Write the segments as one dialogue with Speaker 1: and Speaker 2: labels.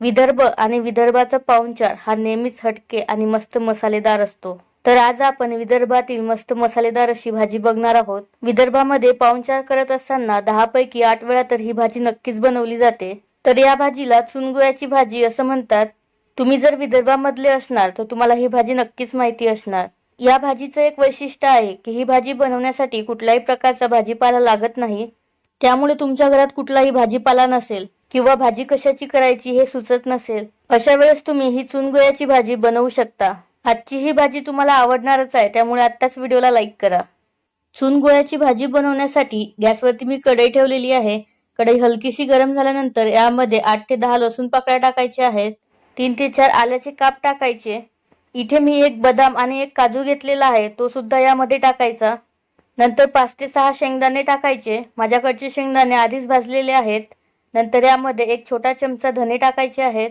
Speaker 1: विदर्भ आणि विदर्भाचा पाहुणचार हा नेहमीच हटके आणि मस्त मसालेदार असतो. तर आज आपण विदर्भातील मस्त मसालेदार अशी भाजी बघणार आहोत. विदर्भामध्ये पाहुणचार करत असताना दहा पैकी आठ वेळा तर ही भाजी नक्कीच बनवली जाते. तर या भाजीला चुनगुळ्याची भाजी असं म्हणतात. तुम्ही जर विदर्भामधले असणार तर तुम्हाला ही भाजी नक्कीच माहिती असणार. या भाजीचं एक वैशिष्ट्य आहे की ही भाजी बनवण्यासाठी कुठल्याही प्रकारचा भाजीपाला लागत नाही. त्यामुळे तुमच्या घरात कुठलाही भाजीपाला नसेल. किंवा भाजी कशाची करायची हे सुचत नसेल अशा वेळेस तुम्ही ही चुनगुळ्याची भाजी बनवू शकता. आजची ही भाजी तुम्हाला आवडणारच आहे त्यामुळे आत्ताच व्हिडिओला लाईक करा. चुनगुळ्याची भाजी बनवण्यासाठी गॅसवरती मी कढई ठेवलेली आहे. कढई हलकीशी गरम झाल्यानंतर यामध्ये आठ ते दहा लसूण पाकळ्या टाकायचे आहेत. तीन ते चार आल्याचे काप टाकायचे. इथे मी एक बदाम आणि एक काजू घेतलेला आहे तो सुद्धा यामध्ये टाकायचा. नंतर पाच ते सहा शेंगदाणे टाकायचे. माझ्याकडचे शेंगदाणे आधीच भाजलेले आहेत. नंतर यामध्ये एक छोटा चमचा धने टाकायचे आहेत.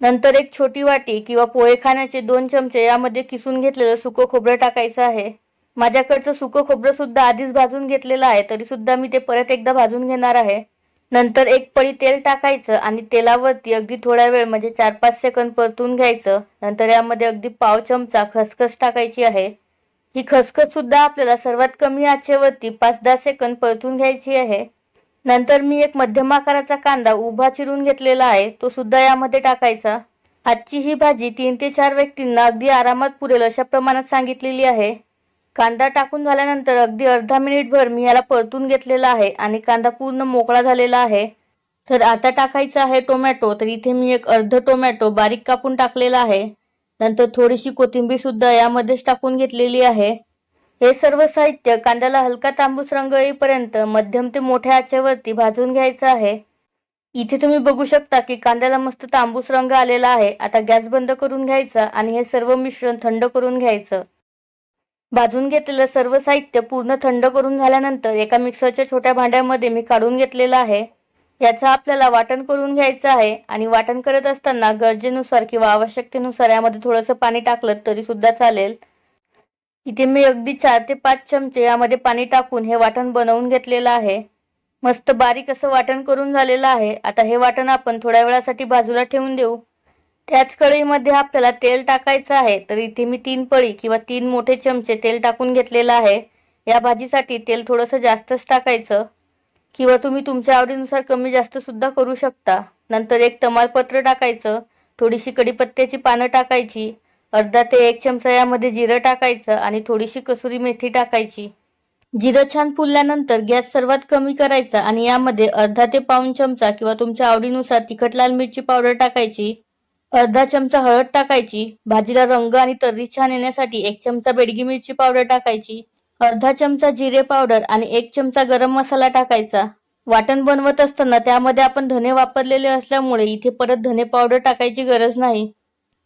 Speaker 1: नंतर एक छोटी वाटी किंवा पोहे खाण्याचे दोन चमचे यामध्ये किसून घेतलेलं सुकं खोबरं टाकायचं आहे. माझ्याकडचं सुकं खोबरं सुद्धा आधीच भाजून घेतलेलं आहे तरी सुद्धा मी ते परत एकदा भाजून घेणार आहे. नंतर एक पळी तेल टाकायचं आणि तेलावरती अगदी थोडा वेळ म्हणजे चार पाच सेकंद परतून घ्यायचं. नंतर यामध्ये अगदी पाव चमचा खसखस टाकायची आहे. ही खसखस सुद्धा आपल्याला सर्वात कमी आचेवरती पाच दहा सेकंद परतून घ्यायची आहे. नंतर मी एक मध्यम आकाराचा कांदा उभा चिरून घेतलेला आहे तो सुद्धा यामध्ये टाकायचा. आजची ही भाजी तीन ते चार व्यक्तींना अगदी आरामात पुरेल अशा प्रमाणात सांगितलेली आहे. कांदा टाकून झाल्यानंतर अगदी अर्धा मिनिटभर मी याला परतून घेतलेला आहे आणि कांदा पूर्ण मोकळा झालेला आहे. तर आता टाकायचा आहे टोमॅटो तर इथे मी एक अर्ध टोमॅटो बारीक कापून टाकलेला आहे. नंतर थोडीशी कोथिंबीर सुद्धा यामध्येच टाकून घेतलेली आहे. हे सर्व साहित्य कांद्याला हलका तांबूस रंग येईपर्यंत मध्यम ते मोठ्या आचेवरती भाजून घ्यायचं आहे. इथे तुम्ही बघू शकता की कांद्याला मस्त तांबूस रंग आलेला आहे. आता गॅस बंद करून घ्यायचा आणि हे सर्व मिश्रण थंड करून घ्यायचं. भाजून घेतलेलं सर्व साहित्य पूर्ण थंड करून झाल्यानंतर एका मिक्सरच्या छोट्या भांड्यामध्ये मी काढून घेतलेलं आहे. याचं आपल्याला वाटण करून घ्यायचं आहे आणि वाटण करत असताना गरजेनुसार किंवा आवश्यकतेनुसार यामध्ये थोडंसं पाणी टाकलं तरी सुद्धा चालेल. इथे मी अगदी चार ते पाच चमचे यामध्ये पाणी टाकून हे वाटण बनवून घेतलेलं आहे. मस्त बारीक असं वाटण करून झालेलं आहे. आता हे वाटण आपण थोड्या वेळासाठी बाजूला ठेवून देऊ. त्याच कढईमध्ये आपल्याला तेल टाकायचं आहे. तर इथे मी तीन पळी किंवा तीन मोठे चमचे तेल टाकून घेतलेलं आहे. या भाजीसाठी तेल थोडंसं जास्तच टाकायचं. किंवा तुम्ही तुमच्या आवडीनुसार कमी जास्त सुद्धा करू शकता. नंतर एक तमालपत्र टाकायचं. थोडीशी कढीपत्त्याची पानं टाकायची. अर्धा ते एक चमचा यामध्ये जिरं टाकायचं आणि थोडीशी कसुरी मेथी टाकायची. जिरं छान फुलल्यानंतर गॅस सर्वात कमी करायचा आणि यामध्ये अर्धा ते पाऊन चमचा किंवा तुमच्या आवडीनुसार तिखट लाल मिरची पावडर टाकायची अर्धा चमचा हळद टाकायची भाजीला रंग आणि तर्री छान येण्यासाठी एक चमचा बेडगी मिरची पावडर टाकायची अर्धा चमचा जिरे पावडर आणि एक चमचा गरम मसाला टाकायचा. वाटण बनवत असताना त्यामध्ये आपण धने वापरलेले असल्यामुळे इथे परत धने पावडर टाकायची गरज नाही.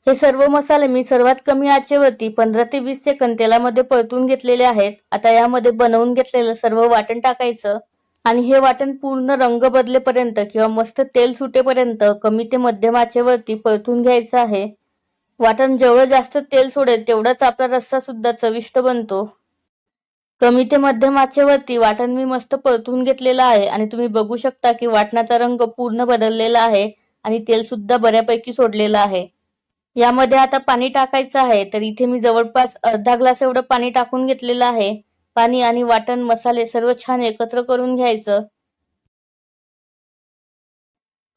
Speaker 1: हे सर्व मसाले मी सर्वात कमी आचेवरती पंधरा ते वीस सेकंद तेलामध्ये परतून घेतलेले आहेत. आता यामध्ये बनवून घेतलेलं सर्व वाटण टाकायचं आणि हे वाटण पूर्ण रंग बदलेपर्यंत किंवा मस्त तेल सुटेपर्यंत कमी ते मध्यम आचेवरती परतून घ्यायचं आहे. वाटण जेवढं जास्त तेल सोडेल तेवढाच आपला रस्सा सुद्धा चविष्ट बनतो. कमी ते मध्यम आचेवरती वाटण मी मस्त परतून घेतलेलं आहे आणि तुम्ही बघू शकता की वाटणाचा रंग पूर्ण बदललेला आहे आणि तेल सुद्धा बऱ्यापैकी सोडलेलं आहे. यामध्ये आता पाणी टाकायचं आहे. तर इथे मी जवळपास अर्धा ग्लास एवढं पाणी टाकून घेतलेलं आहे. पाणी आणि वाटण मसाले सर्व छान एकत्र करून घ्यायचं.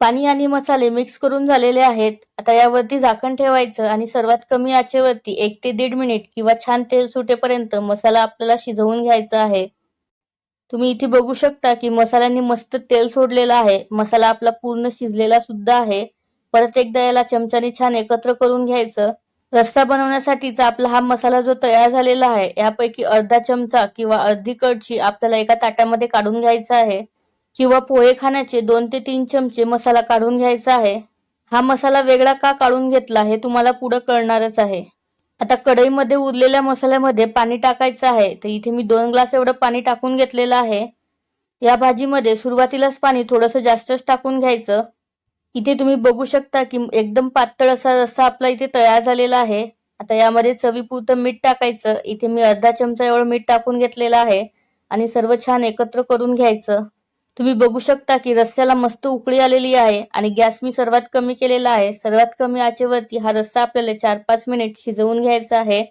Speaker 1: पाणी आणि मसाले मिक्स करून झालेले आहेत. आता यावरती झाकण ठेवायचं आणि सर्वात कमी आचेवरती एक ते दीड मिनिट किंवा छान तेल सुटेपर्यंत मसाला आपल्याला शिजवून घ्यायचा आहे. तुम्ही इथे बघू शकता की मसाल्यांनी मस्त तेल सोडलेलं आहे. मसाला आपला पूर्ण शिजलेला सुद्धा आहे. परत एकदा याला चमच्याने छान एकत्र करून घ्यायचं. रस्ता बनवण्यासाठीचा आपला हा मसाला जो तयार झालेला आहे यापैकी अर्धा चमचा किंवा अर्धी कळची आपल्याला एका ताटामध्ये काढून घ्यायचा आहे. किंवा पोहे खाण्याचे दोन ते तीन चमचे मसाला काढून घ्यायचा आहे. हा मसाला वेगळा का काढून घेतला हे तुम्हाला पुढं कळणारच आहे. आता कढईमध्ये उरलेल्या मसाल्यामध्ये पाणी टाकायचं आहे. तर इथे मी दोन ग्लास एवढं पाणी टाकून घेतलेलं आहे. या भाजीमध्ये सुरुवातीलाच पाणी थोडंसं जास्तच टाकून घ्यायचं. इथे तुम्ही बघू शकता की एकदम पातळ असा रस्सा आपला इथे तयार झालेला आहे. आता यामध्ये चवीपुरतं मीठ टाकायचं. इथे मी अर्धा चमचा एवढं मीठ टाकून घेतलेलं आहे. आणि सर्व छान एकत्र करून घ्यायचं. तुम्ही बघू शकता की रस्स्याला मस्त उकळी आलेली आहे आणि गॅस मी सर्वात कमी केलेला आहे. सर्वात कमी आचेवरती हा रस्सा आपल्याला चार पाच मिनिट शिजवून घ्यायचा आहे.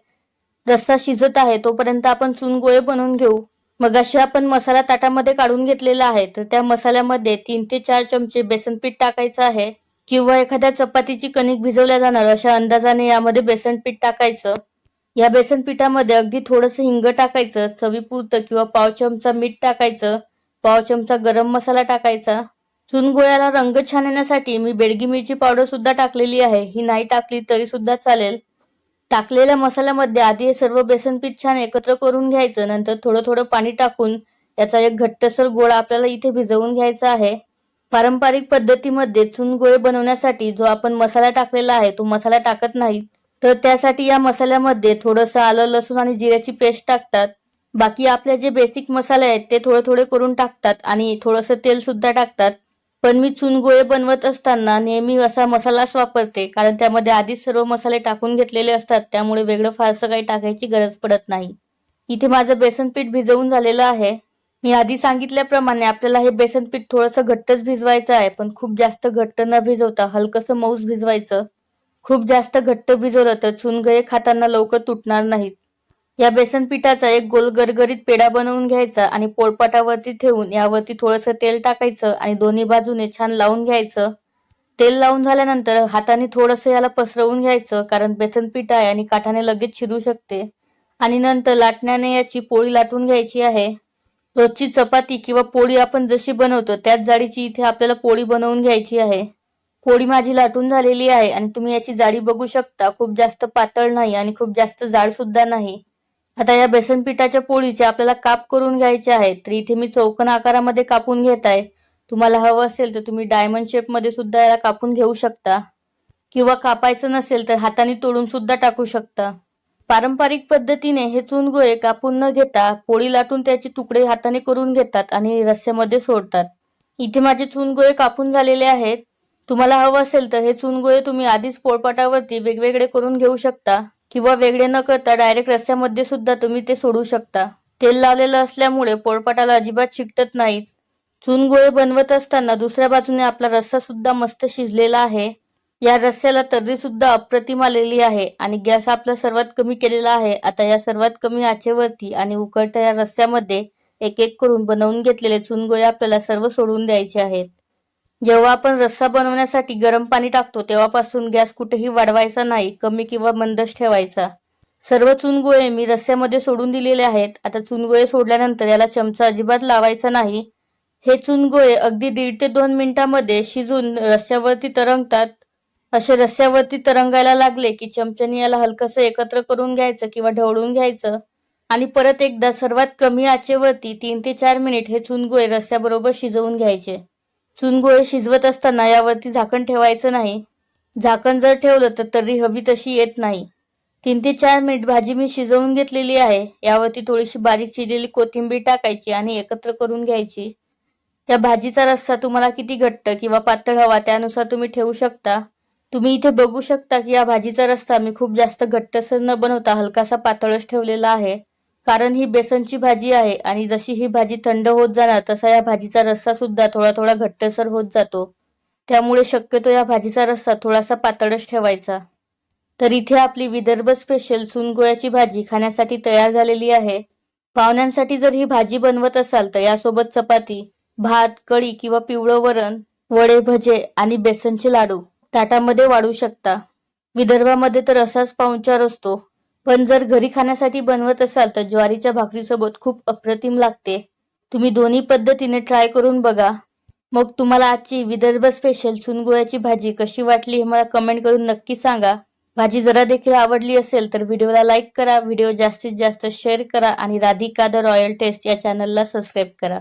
Speaker 1: रस्सा शिजत आहे तोपर्यंत आपण चुनगोळे बनवून घेऊ. मग अशी आपण मसाला ताटामध्ये काढून घेतलेला आहे. तर त्या मसाल्यामध्ये तीन ते चार चमचे बेसन पीठ टाकायचं आहे. किंवा एखाद्या चपातीची कणिक भिजवल्या जाणार अशा अंदाजाने यामध्ये बेसन पीठ टाकायचं. या बेसन पिठामध्ये अगदी थोडंसं हिंग टाकायचं चवीपुरतं किंवा पाव चमचा मीठ टाकायचं पाव चमचा गरम मसाला टाकायचा. चुनगोळ्याला रंग छान येण्यासाठी मी बेडगी मिरची पावडर सुद्धा टाकलेली आहे. ही नाही टाकली तरी सुद्धा चालेल. टाकलेल्या मसाल्यामध्ये आधी हे सर्व बेसन पीठ छान एकत्र करून घ्यायचं नंतर थोडं थोडं पाणी टाकून याचा एक घट्टसर गोळा आपल्याला इथे भिजवून घ्यायचा आहे. पारंपरिक पद्धतीमध्ये चुनगोळे बनवण्यासाठी जो आपण मसाला टाकलेला आहे तो मसाला टाकत नाही. तर त्यासाठी या मसाल्यामध्ये थोडंसं आलं लसूण आणि जिऱ्याची पेस्ट टाकतात. बाकी आपले जे बेसिक मसाले आहेत ते थोडे थोडे करून टाकतात आणि थोडंसं तेल सुद्धा टाकतात. पण मी चुनगोळे बनवत असताना नेहमी असा मसालाच वापरते कारण त्यामध्ये आधीच सर्व मसाले टाकून घेतलेले असतात त्यामुळे वेगळं फारसं काही टाकायची गरज पडत नाही. इथे माझं बेसन पीठ भिजवून झालेलं आहे. मी आधी सांगितल्याप्रमाणे आपल्याला हे बेसन पीठ थोडंसं घट्टच भिजवायचं आहे पण खूप जास्त घट्ट न भिजवता हलकंसं मऊस भिजवायचं. खूप जास्त घट्ट भिजवलं तर चुनगळे खाताना लवकर तुटणार नाहीत. या बेसन पिठाचा एक गोल गरगरीत पेढा बनवून घ्यायचा आणि पोळपाटावरती ठेवून यावरती थोडंसं तेल टाकायचं आणि दोन्ही बाजूने छान लावून घ्यायचं. तेल लावून झाल्यानंतर हाताने थोडंसं याला पसरवून घ्यायचं कारण बेसन पीठ आहे आणि काठाने लगेच शिरू शकते. आणि नंतर लाटण्याने याची पोळी लाटून घ्यायची आहे. रोजची चपाती किंवा पोळी आपण जशी बनवतो त्याच जाडीची इथे आपल्याला पोळी बनवून घ्यायची आहे. पोळी माझी लाटून झालेली आहे आणि तुम्ही याची जाडी बघू शकता खूप जास्त पातळ नाही आणि खूप जास्त जाड सुद्धा नाही. आता या बेसन पिठाच्या पोळीचे आपल्याला काप करून घ्यायचे आहेत. तर इथे मी चौकन आकारामध्ये कापून घेत आहे. तुम्हाला हवं असेल तर तुम्ही डायमंड शेपमध्ये सुद्धा याला कापून घेऊ शकता. किंवा कापायचं नसेल तर हाताने तोडून सुद्धा टाकू शकता. पारंपरिक पद्धतीने हे चुनगोळे कापून न घेता पोळी लाटून त्याचे तुकडे हाताने करून घेतात आणि रस्स्यामध्ये सोडतात. इथे माझे चुनगोळे कापून झालेले आहेत. तुम्हाला हवं असेल तर हे चुनगोळे तुम्ही आधीच पोळपाटावरती वेगवेगळे करून घेऊ शकता. किंवा वेगळे न करता डायरेक्ट रस्स्यामध्ये सुद्धा तुम्ही ते सोडू शकता. तेल लावलेलं असल्यामुळे पोळपाटाला अजिबात चिकटत नाहीत. चुनगोळे बनवत असताना दुसऱ्या बाजूने आपला रस्सा सुद्धा मस्त शिजलेला आहे. या रस्स्याला तर्री सुद्धा अप्रतिम आलेली आहे आणि गॅस आपला सर्वात कमी केलेला आहे. आता या सर्वात कमी आचेवरती आणि उकळत्या या रस्स्यामध्ये एक एक करून बनवून घेतलेले चुनगोळे आपल्याला सर्व सोडून द्यायचे आहेत. जेव्हा आपण रस्सा बनवण्यासाठी गरम पाणी टाकतो तेव्हापासून गॅस कुठेही वाढवायचा नाही कमी किंवा मंदच ठेवायचा. सर्व चुनगोळे मी रस्स्यामध्ये सोडून दिलेले आहेत. आता चुनगोळे सोडल्यानंतर याला चमचा अजिबात लावायचा नाही. हे चुनगोळे अगदी दीड ते दोन मिनिटांमध्ये शिजून रस्स्यावरती तरंगतात. असे रस्स्यावरती तरंगायला लागले की चमच्याने याला हलकसं एकत्र करून घ्यायचं किंवा ढवळून घ्यायचं. आणि परत एकदा सर्वात कमी आचेवरती तीन ते चार मिनिट हे चुनगोळे रस्स्याबरोबर शिजवून घ्यायचे. चुनगोळे शिजवत असताना यावरती झाकण ठेवायचं नाही. झाकण जर ठेवलं तर तरी हवी तशी येत नाही. तीन ते चार मिनिट भाजी मी शिजवून घेतलेली आहे. यावरती थोडीशी बारीक चिरलेली कोथिंबीर टाकायची आणि एकत्र करून घ्यायची. या भाजीचा रस्सा तुम्हाला किती घट्ट किंवा पातळ हवा त्यानुसार तुम्ही ठेवू शकता. तुम्ही इथे बघू शकता की या भाजीचा रस्सा मी खूप जास्त घट्टसर न बनवता हलकासा पातळच ठेवलेला आहे. कारण ही बेसनची भाजी आहे आणि जशी ही भाजी थंड होत जाणार तसा या भाजीचा रस्सा सुद्धा थोडा थोडा घट्टसर होत जातो. त्यामुळे शक्यतो या भाजीचा रस्सा थोडासा पातळच ठेवायचा. तर इथे आपली विदर्भ स्पेशल सुनगोळ्याची भाजी खाण्यासाठी तयार झालेली आहे. पाहुण्यांसाठी जर ही भाजी बनवत असाल तर यासोबत चपाती भात कढी किंवा पिवळं वरण वडे भजे आणि बेसनचे लाडू ताटामध्ये वाढू शकता. विदर्भामध्ये तर असाच पाहुणचार असतो. पण जर घरी खाण्यासाठी बनवत असाल तर ज्वारीच्या भाकरीसोबत खूप अप्रतिम लागते. तुम्ही दोन्ही पद्धतीने ट्राय करून बघा. मग तुम्हाला आजची विदर्भ स्पेशल चुनगुळ्याची भाजी कशी वाटली हे मला कमेंट करून नक्की सांगा. भाजी जरा देखील आवडली असेल तर व्हिडिओला लाईक करा व्हिडिओ जास्तीत जास्त शेअर करा आणि राधिका द रॉयल टेस्ट या चॅनलला सबस्क्राईब करा.